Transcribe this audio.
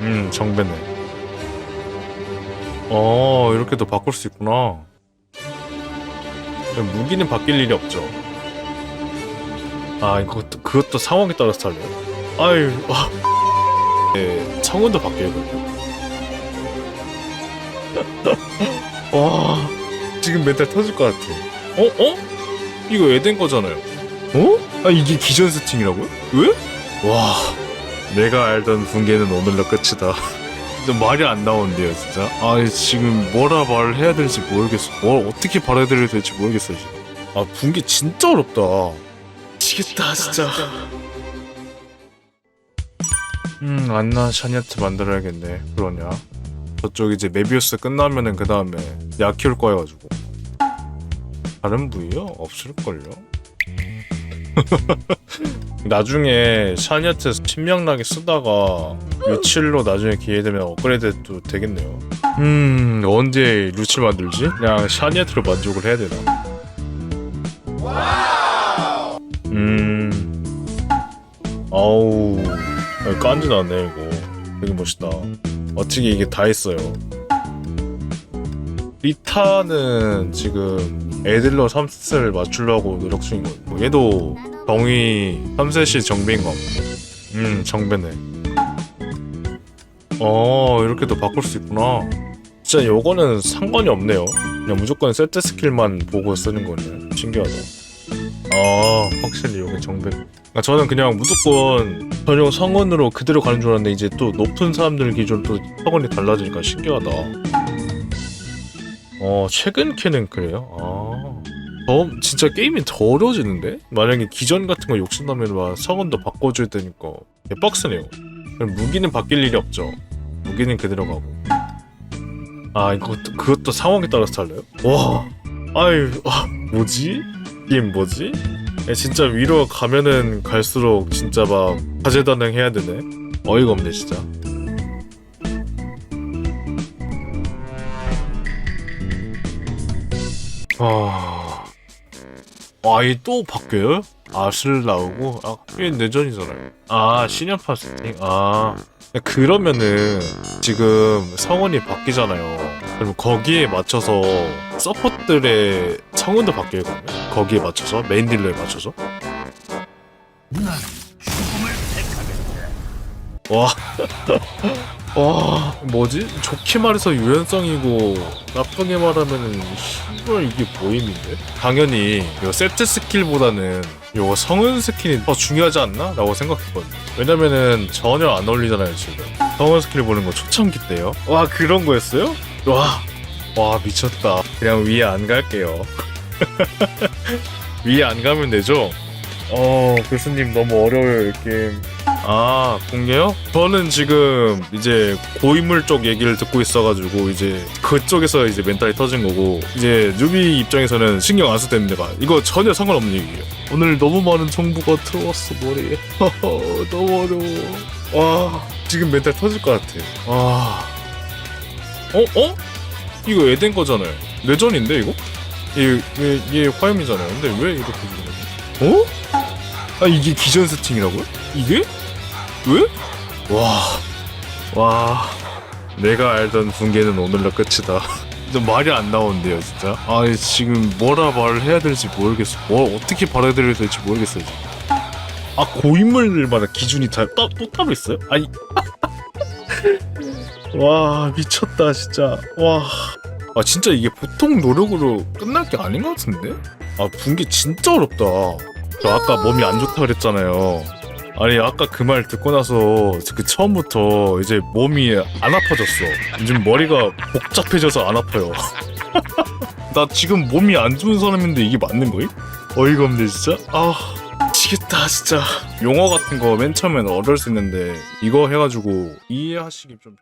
음 정배네 어 이렇게도 바꿀 수 있구나 무기는 바뀔 일이 없죠 아 이것도 그것도 상황에 따라서 달라요 아유 아 네, 창문도 바뀌거든요 와 지금 멘탈 터질 것 같아 어? 어? 이거 에덴 거잖아요 어? 아 이게 기존 세팅이라고요? 왜? 와 내가 알던 붕괴는 오늘로 끝이다. 말이 안 나오는데요 진짜. 아 지금 뭐라 말을 해야 될지 모르겠어. 뭘 어떻게 받아들여야 될지 모르겠어 지금. 아 붕괴 진짜 어렵다. 미치겠다 진짜. 음 안나 샤니아트 만들어야겠네. 그러냐. 저쪽 이제 메비우스 끝나면은 그 다음에 약 키울 거 해가지고. 다른 부위요? 없을걸요? 나중에 샤니아트 신명나게 쓰다가 루칠로 나중에 기회 되면 업그레이드도 되겠네요. 음 언제 루칠 만들지? 그냥 샤니아트로 만족을 해야 되나? 음 아우 깐지 나네 이거 되게 멋있다. 어떻게 이게 다 했어요? 리타는 지금 에들러 3셋을 맞추려고 노력 중인 거고 뭐 얘도 정의 3셋이 정배인 거 음 정배네. 어 이렇게도 바꿀 수 있구나. 진짜 요거는 상관이 없네요. 그냥 무조건 세트 스킬만 보고 쓰는 거네. 신기하다. 아 확실히 요게 정배. 아, 저는 그냥 무조건 전용 성원으로 그대로 가는 줄 알았는데 이제 또 높은 사람들 기준 또 성원이 달라지니까 신기하다. 어 최근 캐는 그래요? 아. 더 진짜 게임이 더 어려워지는데? 만약에 기전 같은 거 욕심나면 막 성원도 바꿔줘야 되니까 개빡세네요. 그럼 무기는 바뀔 일이 없죠. 무기는 그대로 가고. 아 이것도 그것도 상황에 따라서 달라요? 와, 아유, 아 뭐지? 게임 뭐지? 야, 진짜 위로 가면은 갈수록 진짜 막 다재다능 해야 되네. 어이가 없네 진짜. 아, 아이 또 바뀌어요? 아슬 나오고 아 이게 내전이잖아요. 아 신연파 세팅. 아 그러면은 지금 성원이 바뀌잖아요. 그럼 거기에 맞춰서 서폿들의 성원도 바뀌거든요. 거기에 맞춰서 메인 딜러에 맞춰서. 와. 와 뭐지? 좋게 말해서 유연성이고 나쁘게 말하면은 이걸 이게 모임인데? 당연히 요 세트 스킬보다는 요 성은 스킬이 더 중요하지 않나? 라고 생각했거든요 왜냐면은 전혀 안 어울리잖아요 지금 성은 스킬 보는 거 초창기 때요 와 그런 거였어요? 와, 와 미쳤다 그냥 위에 안 갈게요 위에 안 가면 되죠? 어 교수님 너무 어려워요 이 게임 아 공개요? 저는 지금 이제 고인물 쪽 얘기를 듣고 있어가지고 이제 그쪽에서 이제 멘탈이 터진 거고 이제 뉴비 입장에서는 신경 안 써도 됩니다 이거 전혀 상관없는 얘기예요 오늘 너무 많은 정보가 들어왔어 머리에 너무 어려워 와 지금 멘탈 터질 것 같아 와 어? 어? 이거 에덴 거잖아요 레전인데 이거? 얘, 얘, 얘 화염이잖아요 근데 왜 이렇게 되는 거지? 어? 아 이게 기존 세팅이라고요? 이게? 왜? 와, 와, 내가 알던 붕괴는 오늘로 끝이다. 진짜 말이 안 나오는데요, 진짜. 아, 지금 뭐라 말을 해야 될지 모르겠어. 뭘 어떻게 받아들여야 될지 모르겠어요, 지금. 아, 고인물들마다 기준이 다, 따, 또 따로 있어요? 아니. 와, 미쳤다, 진짜. 와. 아, 진짜 이게 보통 노력으로 끝날 게 아닌 것 같은데? 아, 붕괴 진짜 어렵다. 저 아까 몸이 안 좋다 그랬잖아요. 아니 아까 그 말 듣고 나서 그 처음부터 이제 몸이 안 아파졌어. 요즘 머리가 복잡해져서 안 아파요. 나 지금 몸이 안 좋은 사람인데 이게 맞는 거임? 어이가 없네 진짜. 아 미치겠다 진짜. 용어 같은 거 맨 처음엔 어려울 수 있는데 이거 해가지고 이해하시기 좀.